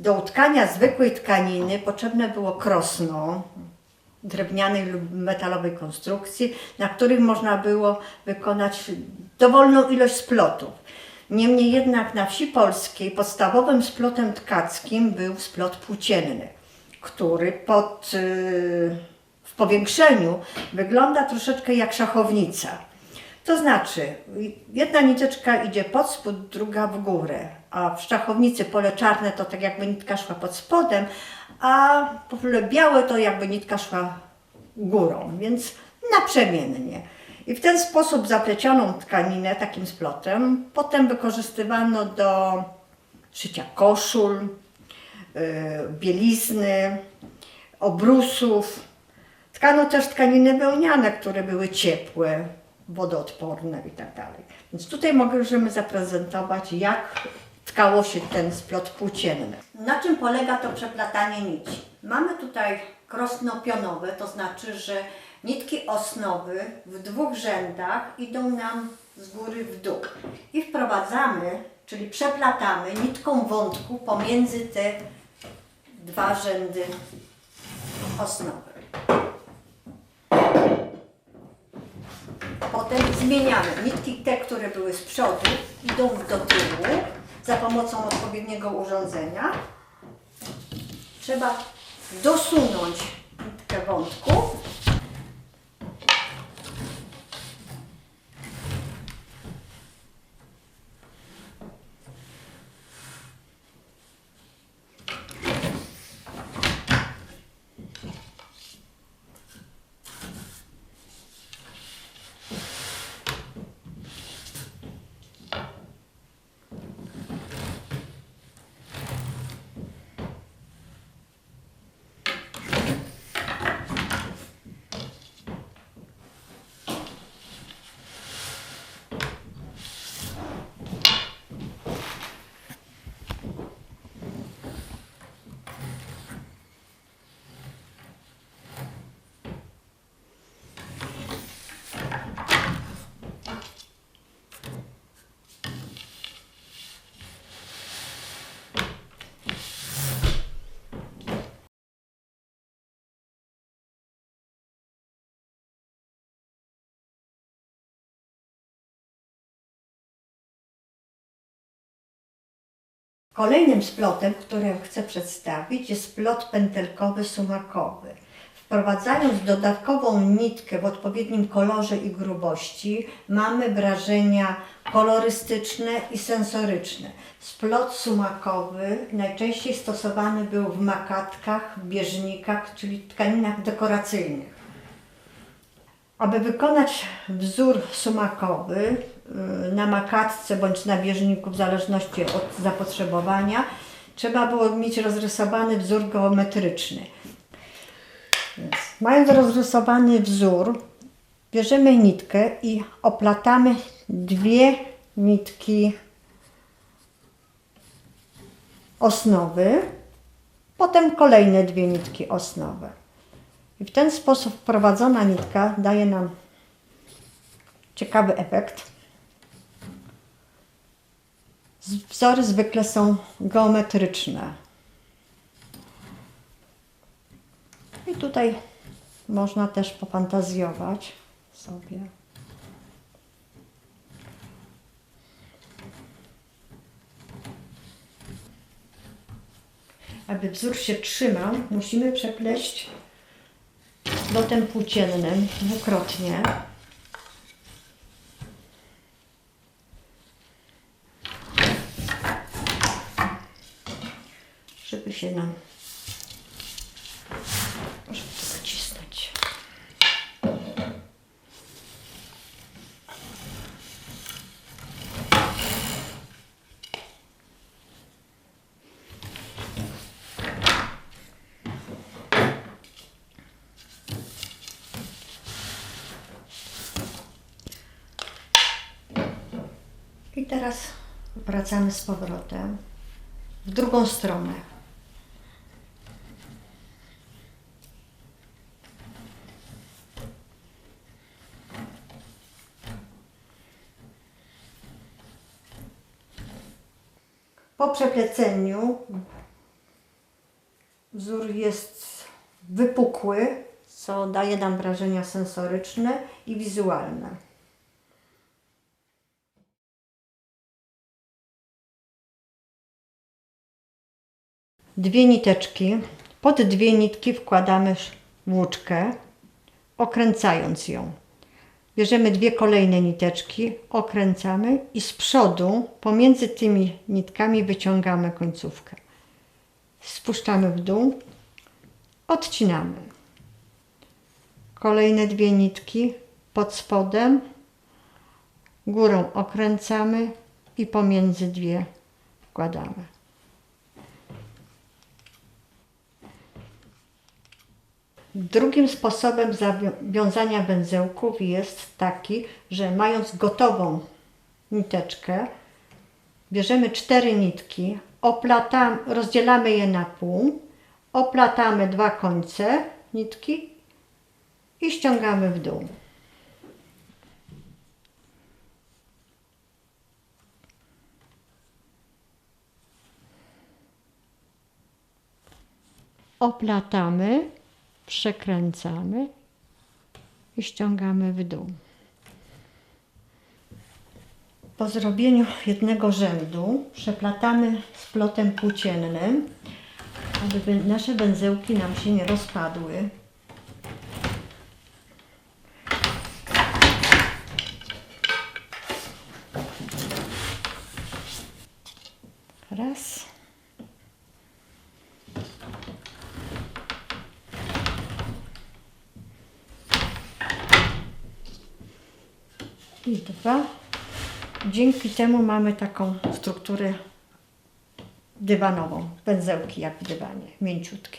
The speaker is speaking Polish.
Do utkania zwykłej tkaniny potrzebne było krosno drewnianej lub metalowej konstrukcji, na których można było wykonać dowolną ilość splotów. Niemniej jednak na wsi polskiej podstawowym splotem tkackim był splot płócienny, który pod, y, w powiększeniu wygląda troszeczkę jak szachownica. To znaczy, jedna niteczka idzie pod spód, druga w górę, a w szachownicy pole czarne to tak jakby nitka szła pod spodem, a pole białe to jakby nitka szła górą, więc naprzemiennie. I w ten sposób zaplecioną tkaninę takim splotem potem wykorzystywano do szycia koszul, yy, bielizny, obrusów. Tkano też tkaniny wełniane, które były ciepłe, wodoodporne i tak dalej. Więc tutaj możemy zaprezentować, jak tkało się ten splot płócienny. Na czym polega to przeplatanie nici? Mamy tutaj krosno pionowe, to znaczy, że nitki osnowy w dwóch rzędach idą nam z góry w dół. I wprowadzamy, czyli przeplatamy nitką wątku pomiędzy te dwa rzędy osnowy. Potem zmieniamy. Nitki te, które były z przodu, idą do tyłu za pomocą odpowiedniego urządzenia. Trzeba dosunąć nitkę wątku. Kolejnym splotem, który chcę przedstawić, jest splot pętelkowy sumakowy. Wprowadzając dodatkową nitkę w odpowiednim kolorze i grubości, mamy wrażenia kolorystyczne i sensoryczne. Splot sumakowy najczęściej stosowany był w makatkach, bieżnikach, czyli tkaninach dekoracyjnych. Aby wykonać wzór sumakowy na makatce bądź na bieżniku, w zależności od zapotrzebowania, trzeba było mieć rozrysowany wzór geometryczny. Mając rozrysowany wzór, bierzemy nitkę i oplatamy dwie nitki osnowy, potem kolejne dwie nitki osnowe. I w ten sposób wprowadzona nitka daje nam ciekawy efekt. Wzory zwykle są geometryczne. I tutaj można też popantazjować sobie. Aby wzór się trzymał, musimy przepleść lotem płóciennym dwukrotnie. Się nam żeby to nacisnąć. I teraz wracamy z powrotem w drugą stronę. Po przepleceniu Wzór jest wypukły, co daje nam wrażenia sensoryczne i wizualne. Dwie niteczki. Pod dwie nitki wkładamy włóczkę, okręcając ją. Bierzemy dwie kolejne niteczki, okręcamy i z przodu pomiędzy tymi nitkami wyciągamy końcówkę. Spuszczamy w dół, odcinamy. Kolejne dwie nitki pod spodem, górą okręcamy i pomiędzy dwie wkładamy. Drugim sposobem zawiązania węzełków jest taki, że mając gotową niteczkę, bierzemy cztery nitki, oplatamy, rozdzielamy je na pół, oplatamy dwa końce nitki i ściągamy w dół. Oplatamy, przekręcamy i ściągamy w dół. Po zrobieniu jednego rzędu przeplatamy splotem płóciennym, aby nasze węzełki nam się nie rozpadły. Raz. I. Dzięki temu mamy taką strukturę dywanową. Węzełki jak w dywanie, mięciutkie.